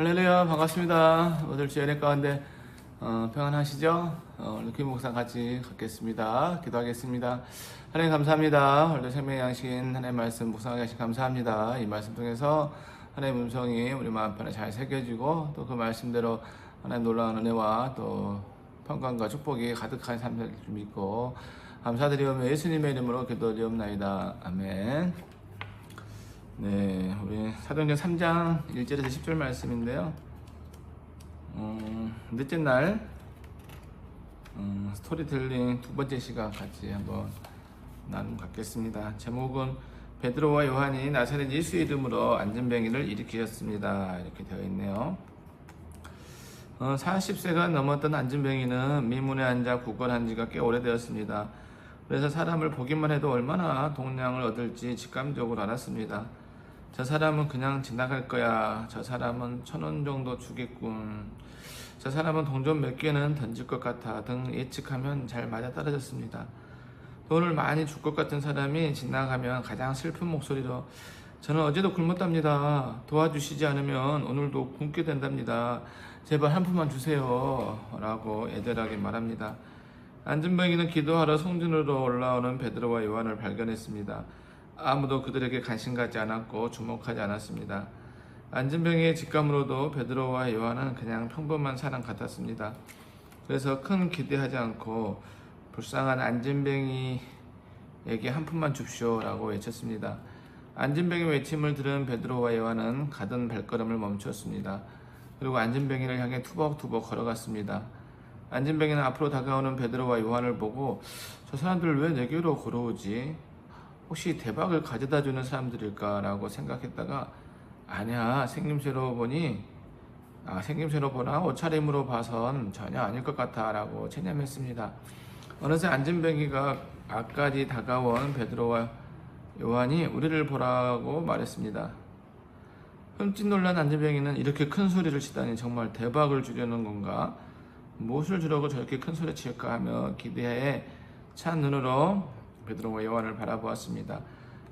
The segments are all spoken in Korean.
할렐루야 반갑습니다. 오늘 주연의 가운데 어, 평안하시죠? 어, 김 목사 같이 갖겠습니다. 기도하겠습니다. 하나님 감사합니다. 오늘도 생명의 양식인 하나님 말씀 묵상하게 하시 감사합니다. 이 말씀 통해서 하나님 음성이 우리 마음편에 잘 새겨지고 또 그 말씀대로 하나님 놀라운 은혜와 또 평강과 축복이 가득한 삶을 좀 믿고 감사드리오며 예수님의 이름으로 기도드리옵나이다. 아멘. 네, 우리 사도행전 3장 1절에서 10절 말씀인데요. 어, 넷째 날 어, 스토리텔링 두 번째 시간 같이 한번 나눔 갖겠습니다. 제목은 베드로와 요한이 나사렛 예수 이름으로 안전병이를 일으키셨습니다. 이렇게 되어 있네요. 어, 40세가 넘었던 안전병이는 미문에 앉아 구걸한 지가 꽤 오래되었습니다. 그래서 사람을 보기만 해도 얼마나 동량을 얻을지 직감적으로 알았습니다. 저 사람은 그냥 지나갈 거야. 저 사람은 천 원 정도 주겠군. 저 사람은 동전 몇 개는 던질 것 같아 등 예측하면 잘 맞아 떨어졌습니다. 돈을 많이 줄 것 같은 사람이 지나가면 가장 슬픈 목소리로 저는 어제도 굶었답니다. 도와주시지 않으면 오늘도 굶게 된답니다. 제발 한 푼만 주세요. 라고 애절하게 말합니다. 안전병이는 기도하러 성전으로 올라오는 베드로와 요한을 발견했습니다. 아무도 그들에게 관심 갖지 않았고 주목하지 않았습니다. 안전병의 직감으로도 베드로와 요한은 그냥 평범한 사람 같았습니다. 그래서 큰 기대하지 않고 불쌍한 안전병이에게 한 푼만 줍시오라고 외쳤습니다. 안전병의 외침을 들은 베드로와 요한은 가던 발걸음을 멈췄습니다. 그리고 안전병이를 향해 투벅투벅 걸어갔습니다. 안전병이는 앞으로 다가오는 베드로와 요한을 보고 저 사람들 왜 내게로 걸어오지? 혹시 대박을 가져다 주는 사람들일까라고 생각했다가 아니야 생김새로 보니 아, 생김새로 보나 옷차림으로 봐선 전혀 아닐 것 같아라고 체념했습니다. 어느새 안전병이가 앞까지 다가온 베드로와 요한이 우리를 보라고 말했습니다. 흠칫 놀란 안전병이는 이렇게 큰 소리를 치다니 정말 대박을 주려는 건가? 무엇을 주려고 저렇게 큰 소리 칠까 하며 기대에 찬 눈으로 베드로와 요한을 바라보았습니다.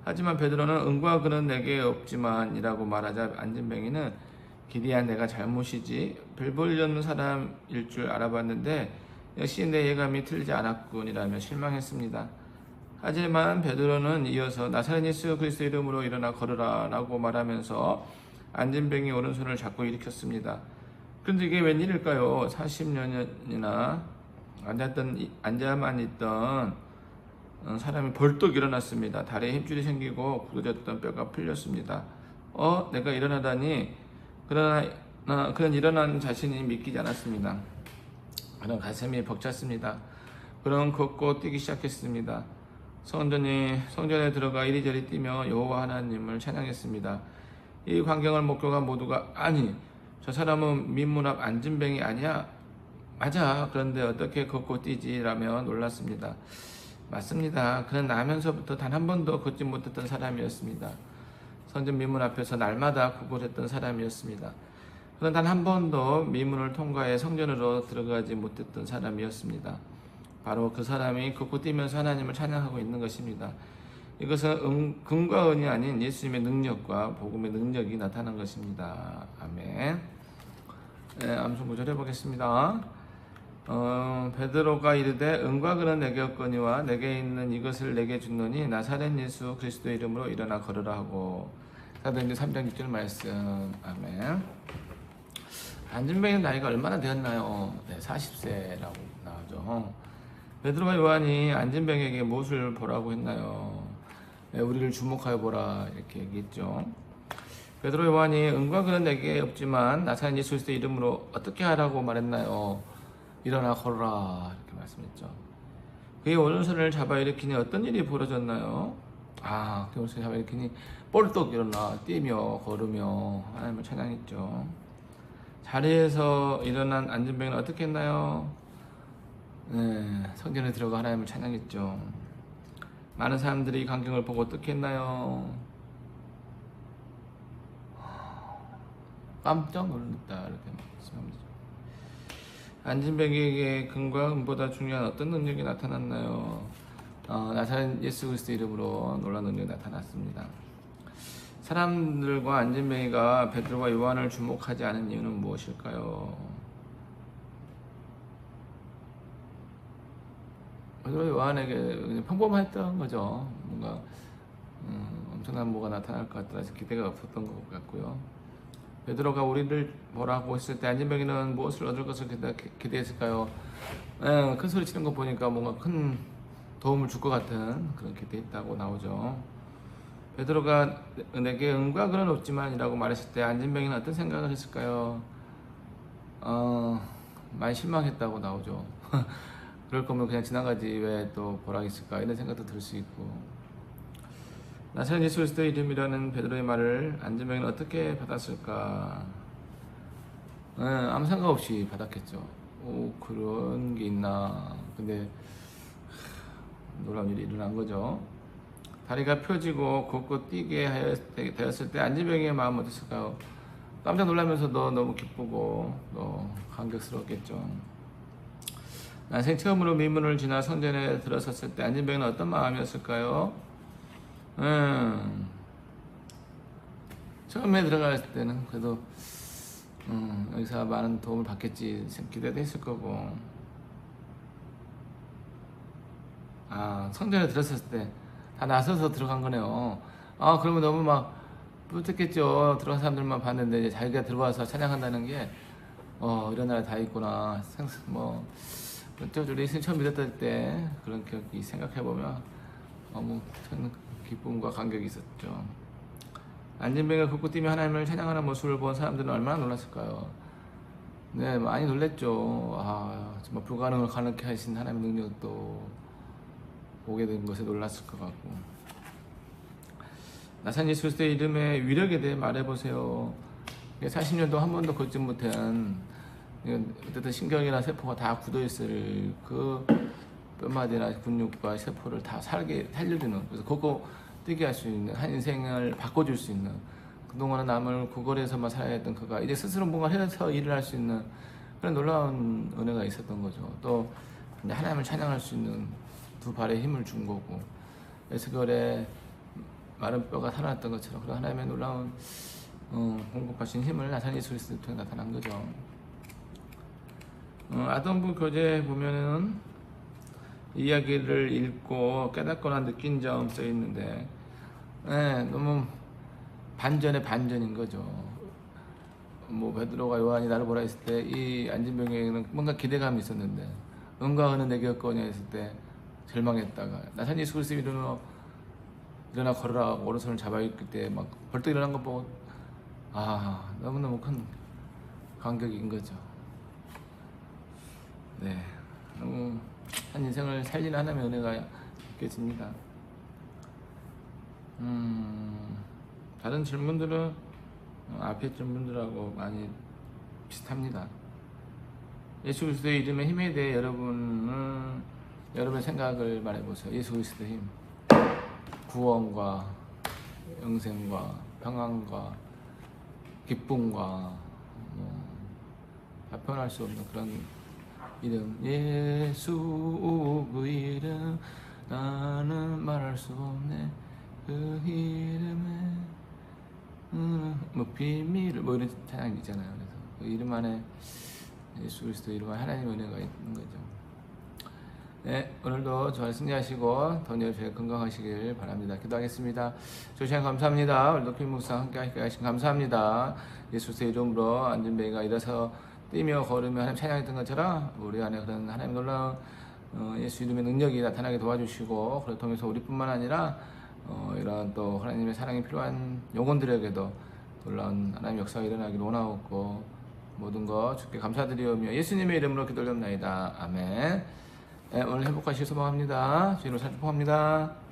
하지만 베드로는 은과 그는 내게 없지만이라고 말하자 안전병이는 기대한 내가 잘못이지 별 볼일 없는 사람일 줄 알아봤는데 역시 내 예감이 틀리지 않았군이라며 실망했습니다. 하지만 베드로는 이어서 나사렛 예수 그리스도 이름으로 일어나 걸으라라고 말하면서 안전병이 오른손을 잡고 일으켰습니다. 그런데 이게 웬일일까요? 40년이나 앉았던 앉아만 있던 어, 사람이 벌떡 일어났습니다. 다리에 힘줄이 생기고 굳어졌던 뼈가 풀렸습니다. 어, 내가 일어나다니 그러나 어, 그런 일어난 자신이 믿기지 않았습니다. 그런 가슴이 벅찼습니다. 그런 걷고 뛰기 시작했습니다. 성전이 성전에 들어가 이리저리 뛰며 여호와 하나님을 찬양했습니다. 이 광경을 목표가 모두가 아니 저 사람은 민문 앞 안진뱅이 아니야? 맞아. 그런데 어떻게 걷고 뛰지라며 놀랐습니다. 맞습니다. 그는 나면서부터 단 한 번도 걷지 못했던 사람이었습니다. 성전 미문 앞에서 날마다 구걸했던 사람이었습니다. 그는 단 한 번도 미문을 통과해 성전으로 들어가지 못했던 사람이었습니다. 바로 그 사람이 걷고 뛰면서 하나님을 찬양하고 있는 것입니다. 이것은 은, 금과 은이 아닌 예수님의 능력과 복음의 능력이 나타난 것입니다. 아멘. 네, 암송 구절 해보겠습니다. 어, 베드로가 이르되 은과 그는 내게 없거니와 내게 있는 이것을 내게 주노니 나사렛 예수 그리스도 이름으로 일어나 걸으라 하고 사도행전 3장 6절 말씀 아멘 안진병의 나이가 얼마나 되었나요? 네, 40세라고 나오죠 베드로와 요한이 안진병에게 무엇을 보라고 했나요? 네, 우리를 주목하여 보라 이렇게 얘기했죠 베드로 요한이 은과 그는 내게 없지만 나사렛 예수 그리스도 이름으로 어떻게 하라고 말했나요? 일어나 걸어라 이렇게 말씀했죠. 그의 오른손을 잡아 일으키니 어떤 일이 벌어졌나요? 아, 그 오른손을 잡아 일으키니 뻘떡 일어나 뛰며 걸으며 하나님을 찬양했죠. 자리에서 일어난 안전병은 어떻게 했나요? 네, 성전에 들어가 하나님을 찬양했죠. 많은 사람들이 이 광경을 보고 어떻게 했나요? 깜짝 놀랐다 이렇게 말씀합니다. 안진병에게 금과 은보다 중요한 어떤 능력이 나타났나요? 어, 나사렛 예수 그리스도 이름으로 놀란 능력이 나타났습니다. 사람들과 안진뱅이가 베드로와 요한을 주목하지 않은 이유는 무엇일까요? 베드로 요한에게 평범했던 거죠. 뭔가 음, 엄청난 뭐가 나타날 것 같다 해서 기대가 없었던 것 같고요. 베드로가 우리를 보라고 했을 때 안진뱅이는 무엇을 얻을 것을 기대, 기대했을까요? 예, 큰 소리 치는 거 보니까 뭔가 큰 도움을 줄 것 같은 그런 기대했다고 나오죠. 베드로가 내게 은과금은 없지만이라고 말했을 때 안진뱅이는 어떤 생각을 했을까요? 어, 많이 실망했다고 나오죠. 그럴 거면 그냥 지나가지 왜 또 보라 있을까 이런 생각도 들 수 있고 나사렛 예수 그리스도 이름이라는 베드로의 말을 안진뱅이는 어떻게 받았을까? 예, 아무 생각 없이 받았겠죠. 오 그런 게 있나? 근데 하, 놀라운 일이 일어난 거죠. 다리가 펴지고 걷고 뛰게 되었을 때 안진뱅이의 마음 어땠을까요? 깜짝 놀라면서도 너무 기쁘고 또 감격스럽겠죠. 난생 처음으로 미문을 지나 성전에 들어섰을 때 안진뱅이는 어떤 마음이었을까요? 음, 처음에 들어갈 때는 그래도 음, 여기서 많은 도움을 받겠지 기대도 했을 거고 아 성전에 들어섰을 때 다 나서서 들어간 거네요. 아 그러면 너무 막 뿌듯했겠죠. 들어간 사람들만 봤는데 이제 자기가 들어와서 찬양한다는 게 어, 이런 나라 다 있구나. 생- 뭐 어쩌죠 예수님 처음 믿었을 때 그런 기억이 생각해 보면 너무 큰 기쁨과 감격이 있었죠. 안진뱅이가 걷고 뛰며 하나님을 찬양하는 모습을 본 사람들은 얼마나 놀랐을까요? 네, 많이 놀랬죠. 아, 정말 불가능을 가능케 하신 하나님의 능력도 보게 된 것에 놀랐을 것 같고. 나산 예수 그리스도의 이름의 위력에 대해 말해보세요. 40년도 한 번도 걷지 못한 어쨌든 신경이나 세포가 다 굳어있을 그 뼈마디나 근육과 세포를 다 살게 살려주는 그래서 걷고 뛰게 할 수 있는 한 인생을 바꿔줄 수 있는 그동안은 남을 구걸해서만 살아야 했던 그가 이제 스스로 뭔가 해서 일을 할 수 있는 그런 놀라운 은혜가 있었던 거죠. 또 이제 하나님을 찬양할 수 있는 두 발에 힘을 준 거고 에스겔의 마른 뼈가 살아났던 것처럼 그런 하나님의 놀라운 어, 공급하신 힘을 나산 예수 그리스도를 통해 나타난 거죠. 어, 아동부 교재 보면은 이야기를 읽고 깨닫거나 느낀 점 써 있는데 예, 너무 반전의 반전인 거죠. 뭐 베드로가 요한이 나를 보라 했을 때 이 안진병에게는 뭔가 기대감이 있었는데 은과 은은 내게 없거냐 했을 때 절망했다가 나산 예수 그리스도 이름으로 일어나 하고 오른손을 잡아 있을 때막 벌떡 일어난 거 보고 아 너무너무 큰 감격인 거죠. 네, 너무 한 인생을 살리는 하나님의 은혜가 느껴집니다. 음, 다른 질문들은 어, 앞에 질문들하고 많이 비슷합니다. 예수 그리스도의 이름의 힘에 대해 여러분은 여러분의 생각을 말해보세요. 예수 그리스도의 힘, 구원과 영생과 평안과 기쁨과 뭐, 다 표현할 수 없는 그런 이름 예수 그 이름 나는 말할 수 없네 그 이름에 음, 뭐 비밀을 뭐 이런 찬양이 있잖아요 그래서 그 이름 안에 예수 그리스도 이름 안에 하나님의 은혜가 있는 거죠 네, 오늘도 저와 승리하시고 더녀 저희 건강하시길 바랍니다. 기도하겠습니다. 조시간 감사합니다. 오늘도 김묵상 함께 하신 감사합니다. 예수의 이름으로 안진뱅이가 일어서 뛰며 걸으며 하나님 찬양했던 것처럼 우리 안에 그런 하나님 놀라운 어, 예수 이름의 능력이 나타나게 도와주시고 그를 통해서 우리뿐만 아니라 어, 이런 또 하나님의 사랑이 필요한 영혼들에게도 놀라운 하나님 역사가 일어나기를 원하옵고 모든 것 주께 감사드리오며 예수님의 이름으로 기도올옵나이다. 아멘. 네, 오늘 행복하시길 소망합니다. 주님으로 잘 축복합니다